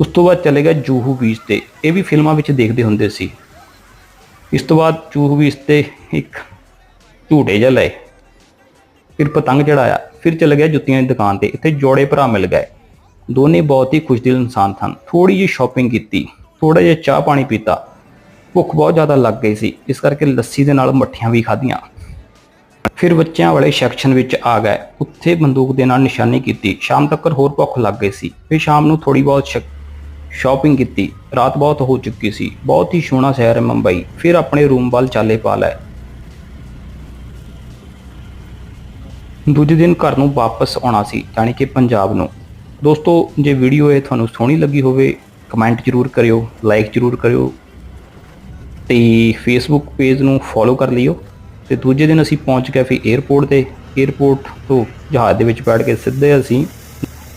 ਉਸ ਤੋਂ ਬਾਅਦ ਚਲੇ ਗਿਆ ਜੂਹੂ ਬੀਚ ਤੇ। ਇਹ ਵੀ ਫਿਲਮਾਂ ਵਿੱਚ ਦੇਖਦੇ ਹੁੰਦੇ ਸੀ। ਇਸ ਤੋਂ ਬਾਅਦ ਜੂਹੂ ਬੀਚ ਤੇ ਇੱਕ ਝੂਟੇ ਜਿਹਾ ਲਏ। ਫਿਰ ਪਤੰਗ ਚੜਾਇਆ ਫਿਰ ਚਲੇ ਗਿਆ ਜੁੱਤੀਆਂ ਦੀ ਦੁਕਾਨ ਤੇ। ਇੱਥੇ ਜੋੜੇ ਭਰਾ ਮਿਲ ਗਏ। ਦੋਨੇ ਬਹੁਤ ਹੀ ਖੁਸ਼ਦਿਲ ਇਨਸਾਨ ਸਨ। ਥੋੜੀ ਜਿਹੀ ਸ਼ਾਪਿੰਗ ਕੀਤੀ। ਥੋੜਾ ਜਿਹਾ ਚਾਹ ਪਾਣੀ ਪੀਤਾ। ਭੁੱਖ ਬਹੁਤ ਜ਼ਿਆਦਾ ਲੱਗ ਗਈ ਸੀ। ਇਸ ਕਰਕੇ ਲੱਸੀ ਦੇ ਨਾਲ ਮੱਠੀਆਂ ਵੀ ਖਾਧੀਆਂ। ਫਿਰ ਬੱਚਿਆਂ ਵਾਲੇ ਸੈਕਸ਼ਨ ਵਿੱਚ ਆ ਗਏ। ਉੱਥੇ ਬੰਦੂਕ ਦੇ ਨਾਲ ਨਿਸ਼ਾਨੀ ਕੀਤੀ। ਸ਼ਾਮ ਤੱਕ ਹੋਰ ਭੁੱਖ ਲੱਗ ਗਈ ਸੀ। ਫਿਰ ਸ਼ਾਮ ਨੂੰ ਥੋੜੀ ਬਹੁਤ ਸ਼ਾਪਿੰਗ ਕੀਤੀ। ਰਾਤ ਬਹੁਤ ਹੋ ਚੁੱਕੀ ਸੀ। ਬਹੁਤ ਹੀ ਸੋਹਣਾ ਸ਼ਹਿਰ ਹੈ ਮੁੰਬਈ। ਫਿਰ ਆਪਣੇ ਰੂਮ ਵੱਲ ਚਾਲੇ ਪਾ ਲਏ। ਦੂਜੇ ਦਿਨ ਘਰ ਨੂੰ ਵਾਪਸ ਆਉਣਾ ਸੀ ਯਾਨੀ ਕਿ ਪੰਜਾਬ ਨੂੰ। ਦੋਸਤੋ, ਜੇ ਵੀਡੀਓ ਇਹ ਤੁਹਾਨੂੰ ਸੋਹਣੀ ਲੱਗੀ ਹੋਵੇ ਕਮੈਂਟ ਜ਼ਰੂਰ ਕਰਿਓ ਲਾਈਕ ਜ਼ਰੂਰ ਕਰਿਓ, ਤੇ ਫੇਸਬੁੱਕ ਪੇਜ ਨੂੰ ਫੋਲੋ ਕਰ ਲਿਓ। ਤੇ ਦੂਜੇ ਦਿਨ ਅਸੀਂ ਪਹੁੰਚ ਗਏ ਫਿਰ 에어ਪੋਰਟ ਤੇ। 에어ਪੋਰਟ ਤੋਂ ਜਹਾਜ਼ ਦੇ ਵਿੱਚ ਬੈਠ ਕੇ ਸਿੱਧੇ ਅਸੀਂ